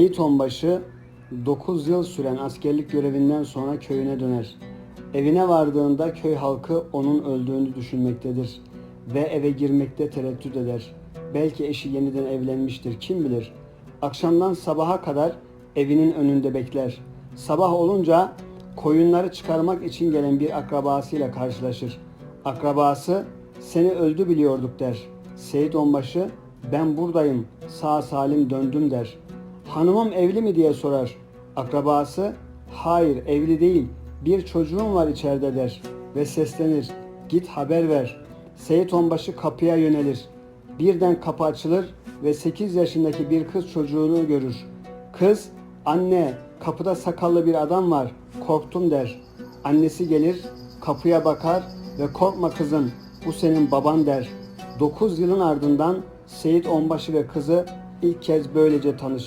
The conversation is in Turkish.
Seyit Onbaşı 9 yıl süren askerlik görevinden sonra köyüne döner. Evine vardığında köy halkı onun öldüğünü düşünmektedir ve eve girmekte tereddüt eder. Belki eşi yeniden evlenmiştir kim bilir. Akşamdan sabaha kadar evinin önünde bekler. Sabah olunca koyunları çıkarmak için gelen bir akrabasıyla karşılaşır. Akrabası seni öldü biliyorduk der. Seyit Onbaşı ben buradayım sağ salim döndüm der. Hanımım evli mi diye sorar. Akrabası hayır evli değil bir çocuğum var içeride der ve seslenir. Git haber ver. Seyit Onbaşı kapıya yönelir. Birden kapı açılır ve 8 yaşındaki bir kız çocuğunu görür. Kız anne kapıda sakallı bir adam var korktum der. Annesi gelir kapıya bakar ve korkma kızım bu senin baban der. 9 yılın ardından Seyit Onbaşı ve kızı ilk kez böylece tanışır.